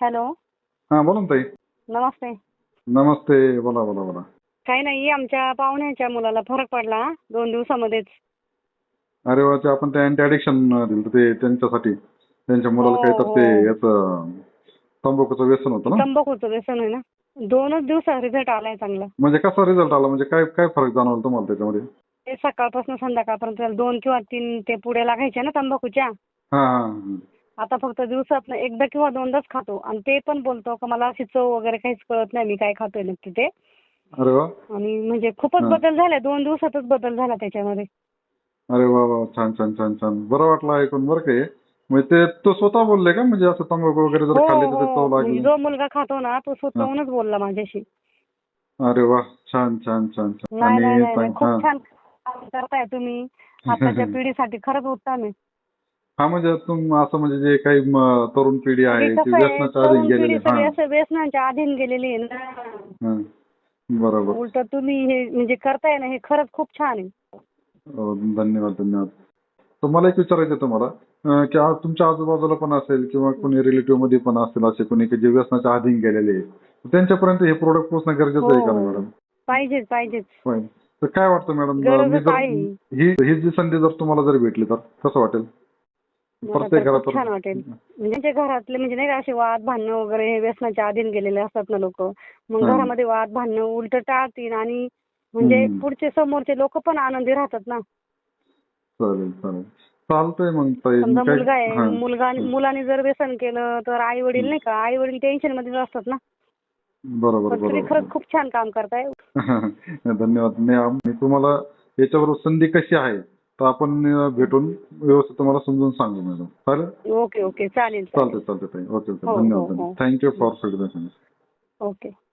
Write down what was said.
Hello. हा बोला ना ताई. नमस्ते. नमस्ते बोला बोला बोला. काही नाही आमच्या पाहुण्याच्या मुलाला फरक पडला दोन दिवसामध्येच. अरे वा ते आपण ते अँटी ऍडिक्शन दिलं ते त्यांच्यासाठी. त्यांच्या मुलाला हो, काही तर ते हो. याचं तंबाखूचं व्यसन होतं ना? तंबाखूचं व्यसन आहे ना? दोनच दिवसात रिझल्ट आलाय चांगला. म्हणजे कसा रिझल्ट आला? म्हणजे काय काय फरक जाणवला तुम्हाला त्याच्यामध्ये? ते सकाळपासून संध्याकाळपर्यंत त्याला दोन किंवा तीन ते पुढे लागायच्या ना तंबाखूच्या? हा हा हा. आता फक्त दिवसात एकदा किंवा दोनदाच खातो. आणि ते पण बोलतो का मला अशी चव वगैरे काहीच कळत नाही मी काय खातोय नक्की ते. अरे वा. आणि म्हणजे खूपच हा. बदल झाला दोन दिवसातच बदल झाला त्याच्यामध्ये. अरे वा वा छान छान छान छान. बरं वाटलं ऐकून बरं का हे. म्हणजे ते तो स्वतः बोलले का? म्हणजे असं तंबाखू वगैरे जर हो खाल्ली तर ते हो म्हणजे लागली जो मुलगा खातो ना तो स्वतःहूनच बोलला माझ्याशी. अरे वा. छान छान छान छान. नाही नाही नाही, नाही. चांग- खूप हा. छान काम करताय तुम्ही. आताच्या पिढीसाठी खरंच उत्तम आहे. हा म्हणजे तुम असं म्हणजे जे काही म, तरुण पिढी आहे म्हणजे ती आहे, व्यसनाच्या अधीन गेलेली सगळी हा व्यसनांच्या अधीन गेलेली आहे ना हा. बरोबर उलट तुम्ही हे म्हणजे करताय ना हे खरंच खूप छान आहे हो, धन्यवाद धन्यवाद तर मला एक विचारायचं आहे तुम्हाला अं, की आज तुमच्या आजूबाजूला पण असेल किंवा कोणी रिलेटिव्हमध्ये पण असतील असे कोणी की जे व्यसनाच्या अधीन गेलेले आहे. त्यांच्यापर्यंत हे प्रोडक्ट पोहोचणं गरजेचं आहे का हो. मॅडम पाहिजेच पाहिजेच होय. तर काय वाटतं मॅडम गरजच मी जर आहे. ही ही जी संधी जर तुम्हाला जर भेटली तर कसं वाटेल मला तर खूप छान वाटेल. म्हणजे घरातले म्हणजे नाही का असे वाद भांडणं वगैरे हे व्यसनाच्या अधीन गेलेले असतात ना लोक. मग. घरामध्ये वाद भांडणं उलट टाळतील आणि म्हणजे. पुढचे समोरचे लोक पण आनंदी राहतात ना. चालेल चालेल. चालतंय मग ताई. समजा काय- मुलगा आहे हा. मुलगा मुलाने जर व्यसन केलं तर आई वडील नाही का आई वडील टेन्शनमध्ये असतात ना. बरोबर पण तुम्ही बरोबर. खरंच खूप छान काम करताय. धन्यवाद. आम- मी तुम्हाला याच्याबरोबर संधी कशी आहे? तर आपण भेटून व्यवस्थित तुम्हाला समजून सांगू मॅडम. चालेल? Okay okay. चालेल चालतंय चालेल. चालतंय ताई. Okay okay. हो, हो, धन्यवाद हो. Thank you for feedback okay.